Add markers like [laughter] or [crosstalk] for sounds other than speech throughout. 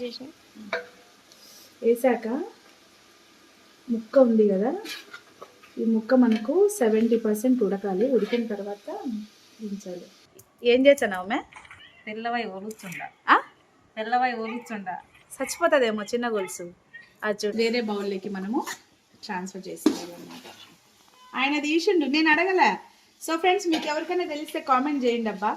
చేసిన వేసాక ముక్క ఉంది కదా ఈ ముక్క మనకు సెవెంటీ పర్సెంట్ ఉడకాలి. ఉడికిన తర్వాత దించాలి. ఏం చేసాను మే తెల్లవై ఒలుచుండ ఆ? తెల్లవై ఒలుచుండ చచ్చిపోతుందేమో చిన్న గొలుసు. అది వేరే బౌల్లోకి మనము ట్రాన్స్ఫర్ చేసుకోవాలన్నమాట ఆయన తీసిండు నేను అడగలే. సో ఫ్రెండ్స్ మీకు ఎవరికైనా తెలిస్తే కామెంట్ చేయండి అబ్బా.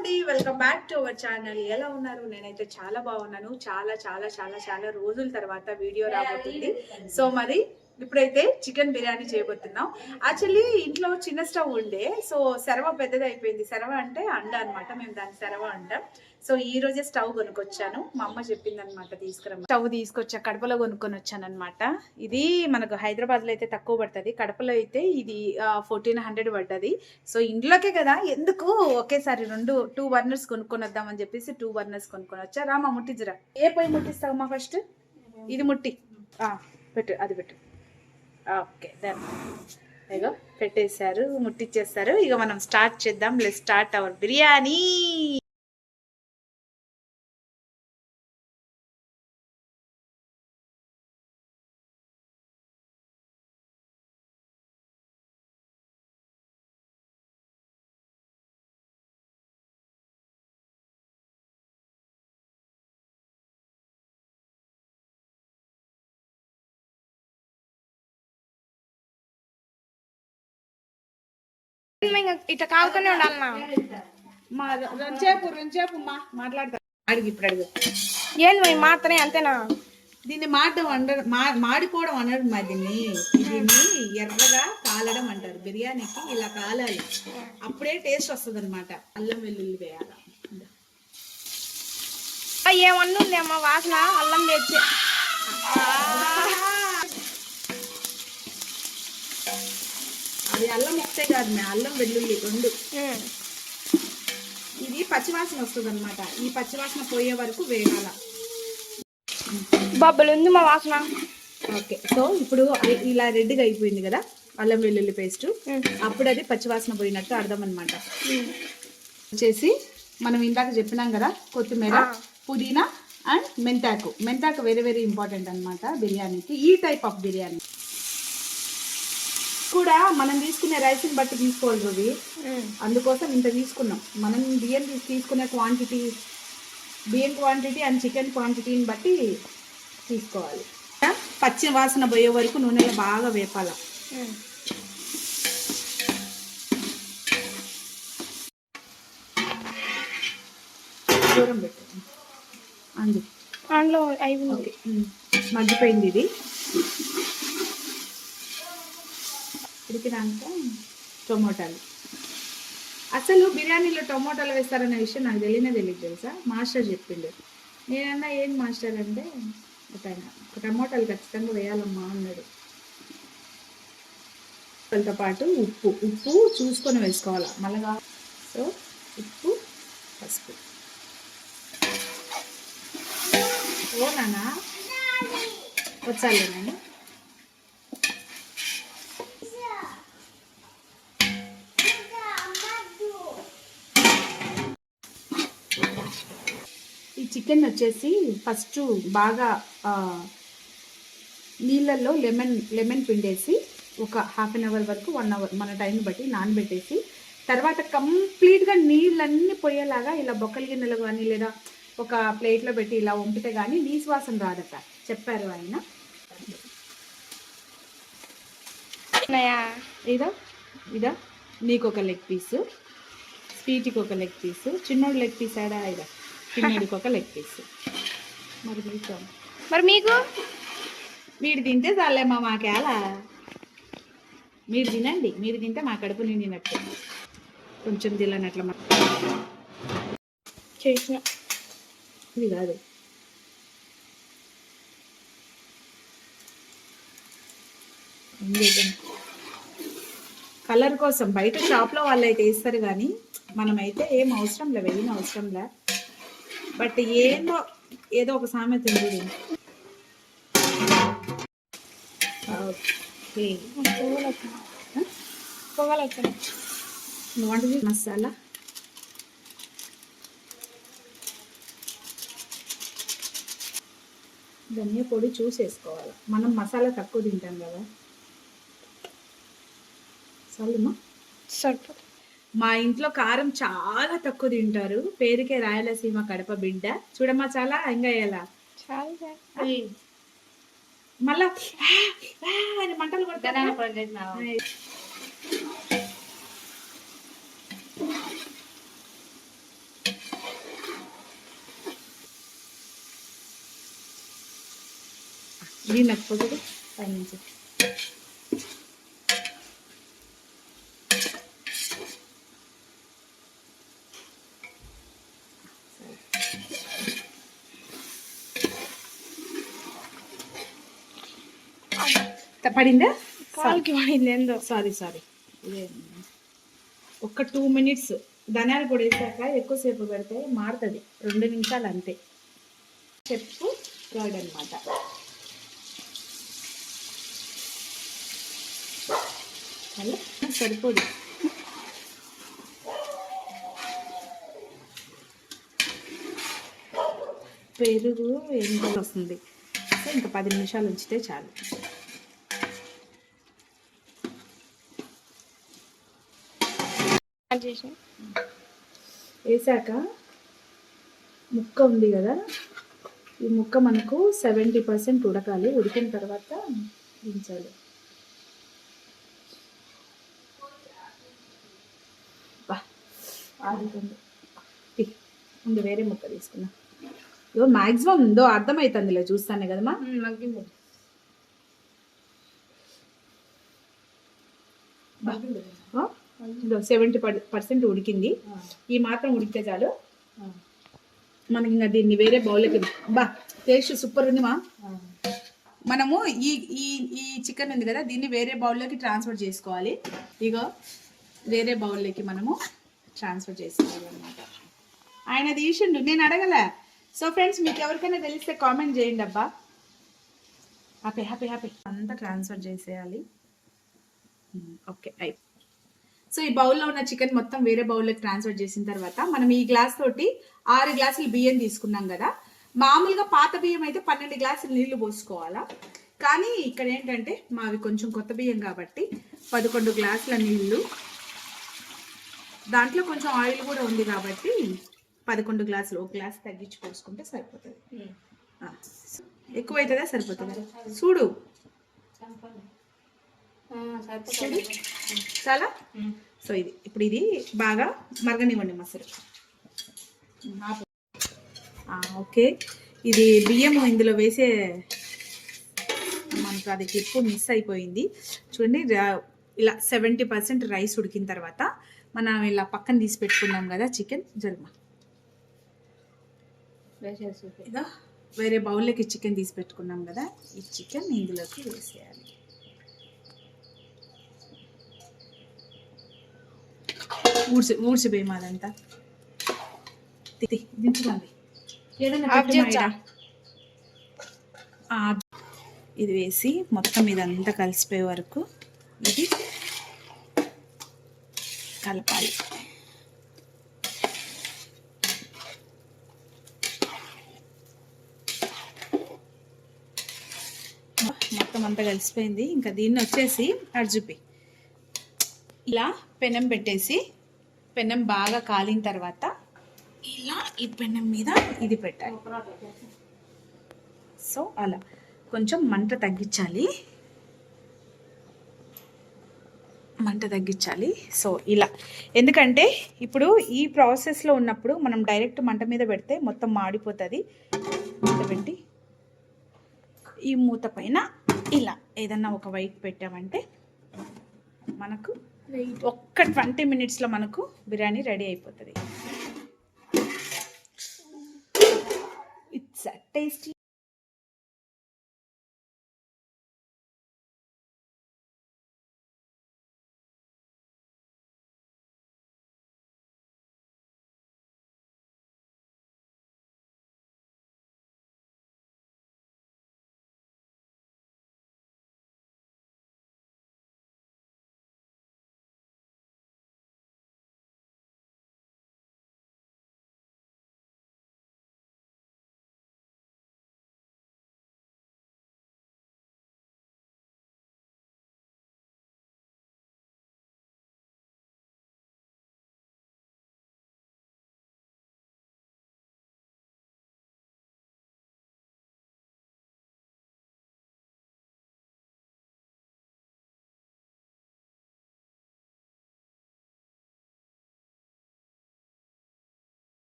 అండి. Welcome back to our channel. ఎలా ఉన్నారు? నేనైతే చాలా బాగున్నాను. చాలా చాలా చాలా చాలా రోజుల తర్వాత వీడియో రాబోతుంది. సో మరి ఇప్పుడైతే చికెన్ బిర్యానీ చేయబోతున్నాం. యాక్చువల్లీ ఇంట్లో చిన్న స్టవ్ ఉండే. సో సెరవ పెద్దది అయిపోయింది సెరవ అంటే అండ అన్నమాట. మేము దాన్ని సెరవ అంటాం. సో ఈ రోజే స్టవ్ కొనుక్కొచ్చాను. మా అమ్మ చెప్పింది అనమాట తీసుకురమ్మ. స్టవ్ తీసుకొచ్చా కడపలో కొనుక్కొని వచ్చాను అనమాట ఇది మనకు హైదరాబాద్లో అయితే తక్కువ పడుతుంది. కడపలో అయితే ఇది ఫోర్టీన్ హండ్రెడ్ పడ్డది. సో ఇంట్లోకే కదా ఎందుకు ఒకేసారి రెండు టూ బర్నర్స్ కొనుక్కొని వద్దామని చెప్పేసి టూ బర్నర్స్ కొనుక్కొని వచ్చా రామా ముట్టించరా ఏ పొయ్యి ముట్టిస్తావమ్మా ఫస్ట్ ఇది ముట్టి. పెట్టు అది పెట్టు. ఓకే దెన్ ఇగో పెట్టేశారు ముట్టిచ్చేస్తారు. ఇక మనం స్టార్ట్ చేద్దాం. లెట్ స్టార్ట్ అవర్ బిర్యానీ ఇట్లా కాలుతూనే ఉండాలన్నా మా మా మాట్లాడతా. అడిగి ఇప్పుడు అడుగు. ఏంది మరి మాత్రమే అంతేనా? దీన్ని మాడడం అంటారు మా- మాడిపోవడం అనరు మా దీన్ని. దీన్ని ఎర్రగా కాలడం అంటారు. బిర్యానీకి ఇలా కాలాలి. అప్పుడే టేస్ట్ వస్తుంది అనమాట అల్లం వెల్లుల్లి వేయాలి? ఏమన్నా ఉంది అమ్మ వాసన? అల్లం తెచ్చి అది అల్లం ఒకటే కాదు మే అల్లం వెల్లుల్లి రెండు. ఇది పచ్చివాసన వస్తుంది అనమాట ఈ పచ్చివాసన పోయే వరకు వేయాల బబ్బులు ఉంది మా వాసన. ఓకే సో ఇప్పుడు ఇలా రెడ్గా అయిపోయింది కదా అల్లం వెల్లుల్లి పేస్ట్. అప్పుడు అది పచ్చివాసన పోయినట్టు అర్థం అనమాట వచ్చేసి మనం ఇందాక చెప్పినాం కదా కొత్తిమీర పుదీనా అండ్ మెంతాకు. మెంతాకు వెరీ వెరీ ఇంపార్టెంట్ అన్నమాట బిర్యానీకి. ఈ టైప్ ఆఫ్ బిర్యానీ. కూడా మనం తీసుకునే రైస్ని బట్టి తీసుకోవాలి రవి. అందుకోసం ఇంత తీసుకున్నాం. మనం బియ్యం తీసు- తీసుకునే క్వాంటిటీ బియ్యం క్వాంటిటీ అండ్ చికెన్ క్వాంటిటీని బట్టి తీసుకోవాలి. పచ్చి వాసన పోయే వరకు నూనెలో బాగా వేపాల. దూరం పెట్టు. అందు. అందులో ఓకే. మగ్గిపోయింది ఇది. ఉడికినాక టొమాటోలు. అసలు బిర్యానీలో టొమాటోలు వేస్తారనే విషయం నాకు తెలియనే తెలియదు తెలుసా? మాస్టర్ చెప్పిండు. నేనన్నా ఏం మాస్టర్ అంటే ఒక ఆయన ఒక టమోటాలు ఖచ్చితంగా వేయాలమ్మా అన్నాడు. వాళ్ళతో పాటు ఉప్పు ఉప్పు చూసుకొని వేసుకోవాలి? మళ్ళా సో ఉప్పు పసుపు. ఓ నానా వచ్చాలి చికెన్ వచ్చేసి ఫస్ట్ బాగా నీళ్ళల్లో లెమన్ లెమన్ పిండేసి ఒక హాఫ్ అన్ అవర్ వరకు వన్ అవర్ మన టైం బట్టి నానబెట్టేసి తర్వాత కంప్లీట్గా నీళ్ళన్నీ పోయేలాగా ఇలా బొక్కల గిన్నెలు కానీ లేదా ఒక ప్లేట్లో పెట్టి ఇలా వంపితే కానీ నీసు వాసన రాదట. చెప్పారు ఆయన. ఇదా? ఇదా? నీకు ఒక లెగ్ పీసు. స్వీట్కి ఒక లెగ్ పీసు. చిన్నోడు లెగ్ పీస్ ఆడా ఇదా? చిన్నోడికి ఒక లెగ్ పీసు. మరి మీకు? మరి మీకు? మీరు తింటే చాలేమ్మా మాకేలా మీరు తినండి. మీరు తింటే మా కడుపు నిండినట్టు. కొంచెం తిననట్ల మా చేసిన. ఇది కాదు. కలర్ కోసం బయట షాప్లో వాళ్ళు అయితే వేస్తారు కానీ మనమైతే ఏం అవసరం లే వేయన అవసరం లే. బట్ ఏందో ఏదో ఒక సామెత ఉంది. ఓకే. వంట మసాలా? ధనియా పొడి చూసేసుకోవాలి మనం మసాలా తక్కువ తింటాం కదా. చాలుమా సరిపోతుంది. మా ఇంట్లో కారం చాలా తక్కువ తింటారు. పేరుకే రాయలసీమ కడప బిడ్డ. చూడమ్మా చాలా ఇంకా ఎలా. మళ్ళా మంటలు చేసినావా? ఇది నచ్చదు పైనుంచి. పడిందా? కాలుకి పడింది ఏందో సారీ సారీ. ఒక్క టూ మినిట్స్ ధనియాల పొడి వేసాక ఎక్కువసేపు పెడితే మారుతుంది. రెండు నిమిషాలు అంతే. చెప్పు కర్డ్ అనమాట సరిపోదు. పెరుగు ఎంత వస్తుంది? ఇంకా పది నిమిషాలు ఉంచితే చాలు యాడ్ చేసిన వేసాక ముక్క ఉంది కదా ఈ ముక్క మనకు సెవెంటీ పర్సెంట్ ఉడకాలి. ఉడికిన తర్వాత దించాలి. ఆడుతుంది. ముందు వేరే ముక్క తీసుకున్నా ఇదో మ్యాక్సిమం ఉందో అర్థమవుతుందిలే చూస్తానే కదమ్మా? మగ్గింది ఇదో సెవెంటీ పర్సెంట్ ఉడికింది. ఈ మాత్రం ఉడికితే చాలు. మనకి ఇంకా దీన్ని వేరే బౌల్లోకి బా టేస్ట్ సూపర్ ఉంది మా. మనము ఈ ఈ ఈ చికెన్ ఉంది కదా దీన్ని వేరే బౌల్లోకి ట్రాన్స్ఫర్ చేసుకోవాలి. ఇగో వేరే బౌల్లోకి మనము ట్రాన్స్ఫర్ చేసుకోవాలి అనమాట ఆయన తీసిండు నేను అడగల. సో ఫ్రెండ్స్ మీకు ఎవరికైనా తెలిస్తే కామెంట్ చేయండి అబ్బా. హ్యాపీ హ్యాపీ హ్యాపీ అంతా ట్రాన్స్ఫర్ చేసేయాలి. ఓకే అయి సో ఈ బౌల్లో ఉన్న చికెన్ మొత్తం వేరే బౌల్లోకి ట్రాన్స్ఫర్ చేసిన తర్వాత మనం ఈ గ్లాస్ తోటి ఆరు గ్లాసులు బియ్యం తీసుకున్నాం కదా. మామూలుగా పాత బియ్యం అయితే పన్నెండు గ్లాసులు నీళ్ళు పోసుకోవాలా? కానీ ఇక్కడ ఏంటంటే మావి కొంచెం కొత్త బియ్యం కాబట్టి పదకొండు గ్లాసుల నీళ్ళు. దాంట్లో కొంచెం ఆయిల్ కూడా ఉంది కాబట్టి పదకొండు గ్లాసులు ఒక గ్లాస్ తగ్గించి పోసుకుంటే సరిపోతుంది. ఆ, ఎక్కువ అవుతుందా సరిపోతుందా? చూడు. చాలా? సో ఇది ఇప్పుడు ఇది బాగా మరగనివ్వండి మసరు ఓకే. ఇది బియ్యం ఇందులో వేసే మనకు అది క్లిప్ మిస్ అయిపోయింది. చూడండి ఇలా సెవెంటీ పర్సెంట్ రైస్ ఉడికిన తర్వాత మనం ఇలా పక్కన తీసి పెట్టుకున్నాం కదా చికెన్ జరుమా ఇదో వేరే బౌల్లోకి చికెన్ తీసి పెట్టుకున్నాం కదా ఈ చికెన్ ఇందులోకి వేసేయాలి. ఊడ్చి ఊడ్చిపోయి అదంతా దించుకోండి. ఇది వేసి మొత్తం ఇదంతా కలిసిపోయే వరకు ఇది కలపాలి. మొత్తం అంతా కలిసిపోయింది. ఇంకా దీన్ని వచ్చేసి అర్జుపి. ఇలా పెనం పెట్టేసి పెనం బాగా కాలిన తర్వాత ఇలా ఈ పెనం మీద ఇది పెట్టాలి. సో అలా. కొంచెం మంట తగ్గించాలి. మంట తగ్గించాలి. సో ఇలా. ఎందుకంటే ఇప్పుడు ఈ ప్రాసెస్లో ఉన్నప్పుడు మనం డైరెక్ట్ మంట మీద పెడితే మొత్తం మాడిపోతుంది. పెట్టి. ఈ మూత పైన ఇలా ఏదన్నా ఒక వైట్ పెట్టామంటే మనకు ఒక్క ట్వంటీ మినిట్స్లో మనకు బిర్యానీ రెడీ అయిపోతుంది. ఇట్స్ టేస్టీ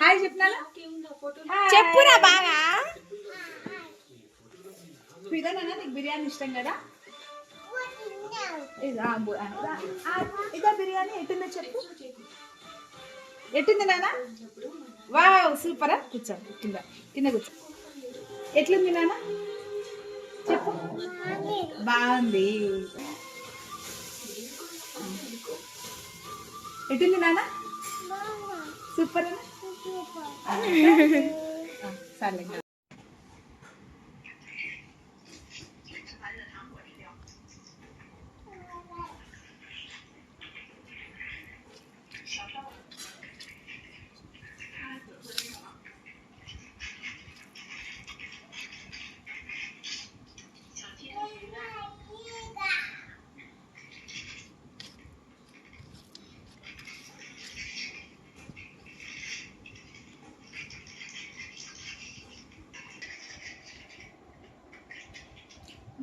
హాయ్ చెప్పినానా చెప్పురా బాగా. ఇదేనా నీకు బిర్యానీ ఇష్టం కదా? ఇది, బిర్యానీ ఎట్టుందో చెప్పు. ఎట్టుంది నాన్న? వావ్ సూపరా? కూర్చో కింద కింద కూర్చో. ఎట్లుంది నాన్న? చెప్పు. బాగుంది. ఎట్టుంది నాన్న? సూపర్ సరే [laughs] ఇంకా.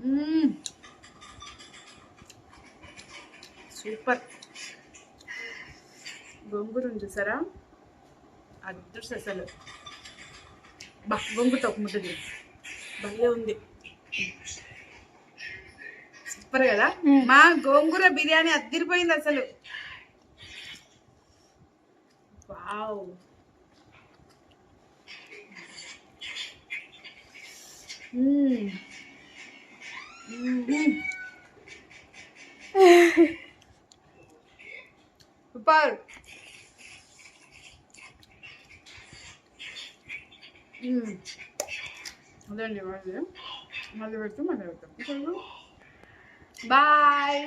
మ్మ్. సూపర్. గోంగూర ఉంది చూసారా? అదృష్ట అసలు. బా గోంగూరతో ఒక ముద్ద. భలే ఉంది. సూపర్ కదా? మా గోంగూర బిర్యానీ అద్దరిపోయింది అసలు. వావ్. Super hmm. అదండి మళ్ళీ మళ్ళీ పెడుతూ మళ్ళీ పెడతాం బాయ్